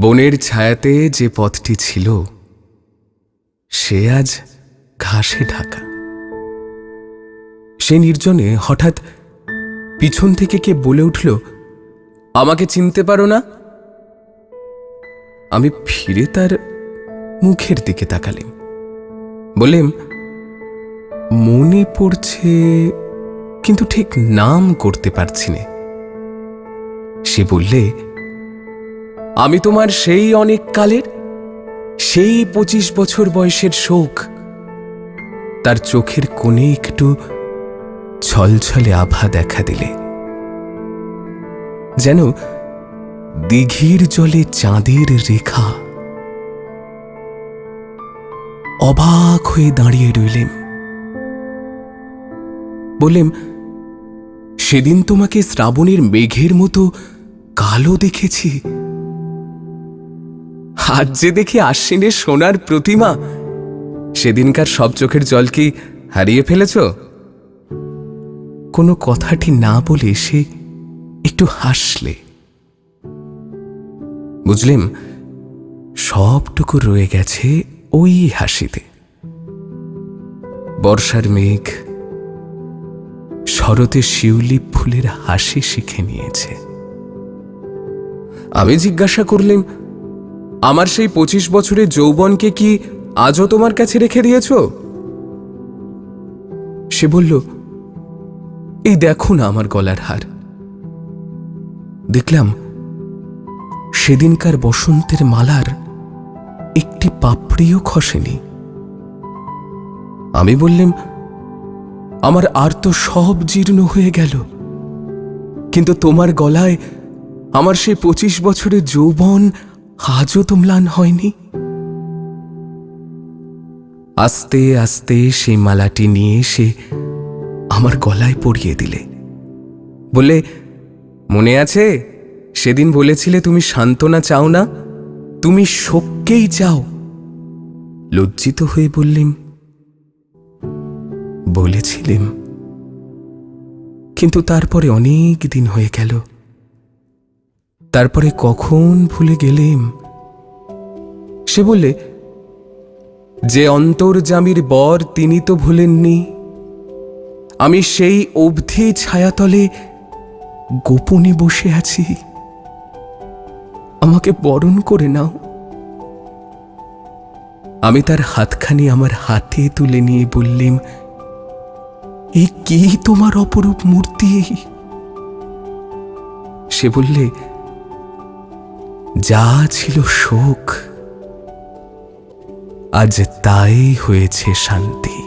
বনের ছায়াতে যে পথটি ছিল, সে আজ ঘাসে ঢাকা। সে নির্জনে হঠাৎ পিছন থেকে কে বলে উঠল, আমাকে চিনতে পারো না? আমি ফিরে তার মুখের দিকে তাকালেম। বললেম, মনে পড়ছে, কিন্তু ঠিক নাম করতে পারছি না। সে বললে আমি তোমার সেই অনেক কালের, সেই পঁচিশ বছর বয়সের শোক। তার চোখের কোণে একটু ছলছলে আভা দেখা দিলে। যেন দিঘির জলে চাঁদের রেখা। অবাক হয়ে দাঁড়িয়ে রইলেম। বললেম, সেদিন তোমাকে শ্রাবণের মেঘের মতো কালো দেখেছি। আজ যে দেখি আশ্বিনের সোনার প্রতিমা, সেদিনকার সব চোখের জল কি হারিয়ে ফেলেছ? কোনো কথাটি না বলে সে একটু হাসলে। বুঝলেম, সবটুকু রয়ে গেছে ওই হাসিতে। বর্ষার মেঘ শরতে শিউলি ফুলের হাসি শিখে নিয়েছে। আমি জিজ্ঞাসা করলেম আমার সেই পঁচিশ বছরের যৌবনকে কি আজও তোমার কাছে রেখে দিয়েছ? সে বলল, এই দেখো না আমার গলার হার। দেখলাম, সেদিনকার বসন্তের মালার একটি পাপড়িও খসেনি। আমি বললাম, আমার আর তো সব জীর্ণ হয়ে গেল। কিন্তু তোমার গলায় আমার সেই পঁচিশ বছরের যৌবন আজও তো ম্লান হয়নি? আস্তে আস্তে সেই মালাটি নিয়ে সে আমার গলায় পরিয়ে দিলে। বলে মনে আছে? সেদিন বলেছিলে তুমি সান্ত্বনা চাও না? তুমি শোককেই চাও? লজ্জিত হয়ে বললেন বলেছিলেম। কিন্তু তারপরে অনেক দিন হয়ে গেল। তারপরে কখন ভুলে গেলেম? সে বললে, যে অন্তর্জামীর বর তিনি তো ভুলেননি। আমি সেই অবধি ছায়াতলে গোপনে বসে আছি। আমাকে বরণ করে নাও। আমি তার হাতখানি আমার হাতে তুলে নিয়ে বললেম, এ কি তোমার অপরূপ মূর্তি? সে বললে যা ছিল শোক আজ তাই হয়েছে শান্তি।